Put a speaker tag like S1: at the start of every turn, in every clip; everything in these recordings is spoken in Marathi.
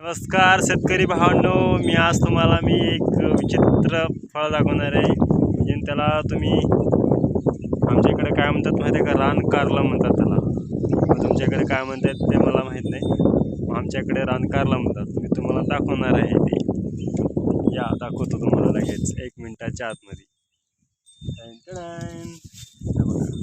S1: नमस्कार शेतकरी भावांनो मी आज तुम्हाला मी एक विचित्र फळ दाखवणार आहे. म्हणजे त्याला तुम्ही आमच्या इकडे काय म्हणतात माहिती आहे का? रान कारला म्हणतात त्याला. तुमच्याकडे काय म्हणतात ते मला माहीत नाही. आमच्याकडे रान कारला म्हणतात. मी तुम्हाला दाखवणार आहे ते. या दाखवतो तुम्हाला लगेच एक मिनटाच्या आतमध्ये टन टन. हे बघा.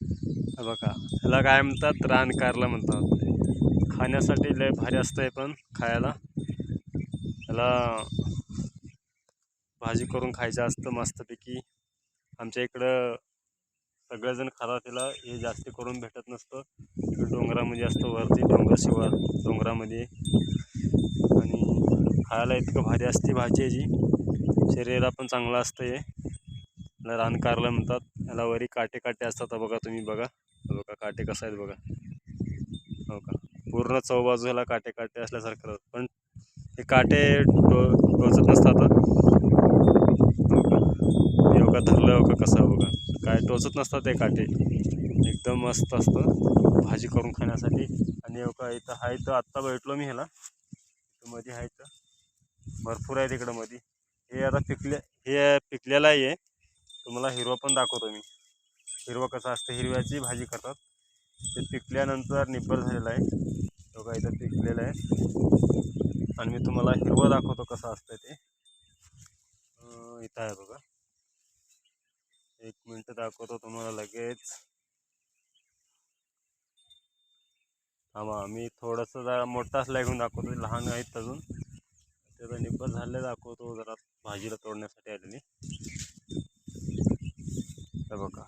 S1: हे बघा ह्याला काय म्हणतात? रान कारला म्हणतात. खाण्यासाठी लय भारी असतं आहे पण खायला. ह्याला भाजी करून खायचं असतं मस्तपैकी. आमच्या इकडं सगळेजण खातात तिला हे जास्त करून भेटत नसतं. इकडं डोंगरामध्ये असतं वरती डोंगरशिवार डोंगरामध्ये. आणि खायला इतकं भारी असते भाजी याची शरीराला पण चांगलं असतं हे रानकारला म्हणतात. ह्याला वरी काटे काटे असतात बघा तुम्ही बघा. बघा काटे कसं आहेत बघा. हो का? पूर्ण चौबाजूला काटे काटे असल्यासारखं पण हे काटे टो टोचत नसतात योगा हो हे बघा धरलं हो का कसं बघा. काय टोचत नसतात ते काटे. एकदम मस्त असतं. भाजी करून खाण्यासाठी. आणि हो का इथं आहे तर आत्ता भेटलो मी ह्याला. इथं मध्ये आहे तर भरपूर आहे तिकडं मध्ये हे आता पिकले हे पिकलेलं आहे. तुम्हाला हिरवा पण दाखवतो मी. हिरवा कसा असतं? हिरव्याची भाजी करतात. ते पिकल्यानंतर निब्बर झालेला आहे. तो इथं पिकलेलं आहे. आणि मी तुम्हाला हिरवं दाखवतो कसं असतं ते. इथं आहे बघा. एक मिनटं दाखवतो तुम्हाला लगेच. थांबा मी थोडंसं जरा मोठा असला घेऊन दाखवतो. लहान आहेत अजून. त्याचा निब्बर झाले दाखवतो जरा भाजीला तोडण्यासाठी आलेली. हे बघा.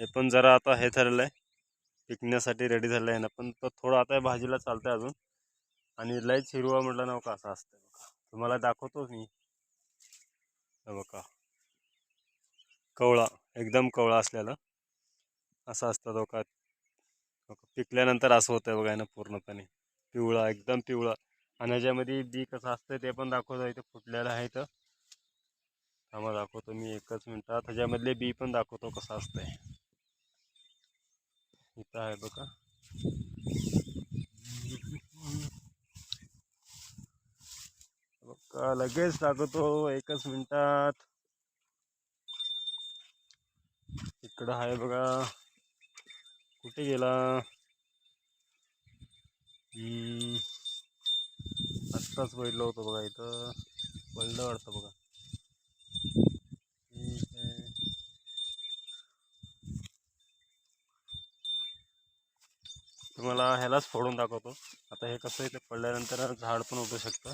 S1: हे पण जरा आता हे झालेलं आहे. पिकण्यासाठी रेडी झालं आहे ना पण तो थोडं आता भाजीला चालतं आहे अजून. आणि लयच हिरवा म्हटलं ना का असं असतं बघा. तुम्हाला दाखवतोच मी. हे बघा. कवळा एकदम कवळा असलेला. असं असतं तो का पिकल्यानंतर असं होतं आहे बघा ना पूर्णपणे. पिवळा एकदम पिवळा. आणि ह्याच्यामध्ये बी कसं असतं ते पण दाखवतो इथं फुटलेलं आहे तर थांबा दाखवतो मी एकच मिनटात ह्याच्यामधले बी पण दाखवतो कसं असतंय. इथं आहे बघा. बघा लगेच दाखवतो एकच मिनटात. इकडं आहे बघा. कुठे गेला? हम्म, आत्ताच बैठलो होतो बघा इथं. पडलं वाटतं बघा. तुम्हाला ह्यालाच फोडून दाखवतो. आता हे कसं आहे ते पडल्यानंतर झाड पण उठू शकतं.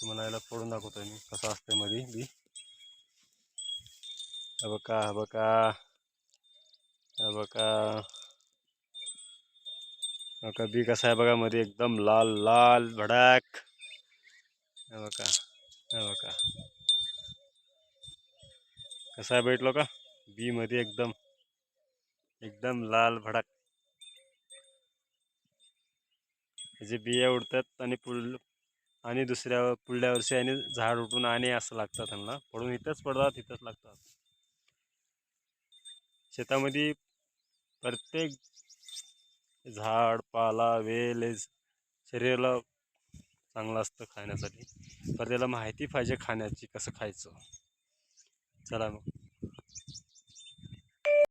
S1: तुम्हाला ह्याला फोडून दाखवतो मी कसं असते मध्ये बी. हे बघा बका बका बी कसा आहे बघा मध्ये एकदम लाल लाल भडाक. बका बका हे कसा आहे भेटलो का बी मध्ये एकदम एकदम लाल भडाक. जे बिया उडतात आणि पुढ आणि दुसऱ्या पुढल्या वर्षी आणि झाड उठून आणि असं लागतं त्यांना पडून इथंच पडतात इथंच लागतात. शेतामध्ये प्रत्येक झाड पाला वेल शरीराला चांगलं असतं खाण्यासाठी. तर त्याला माहिती पाहिजे खाण्याची कसं खायचं. चला मग.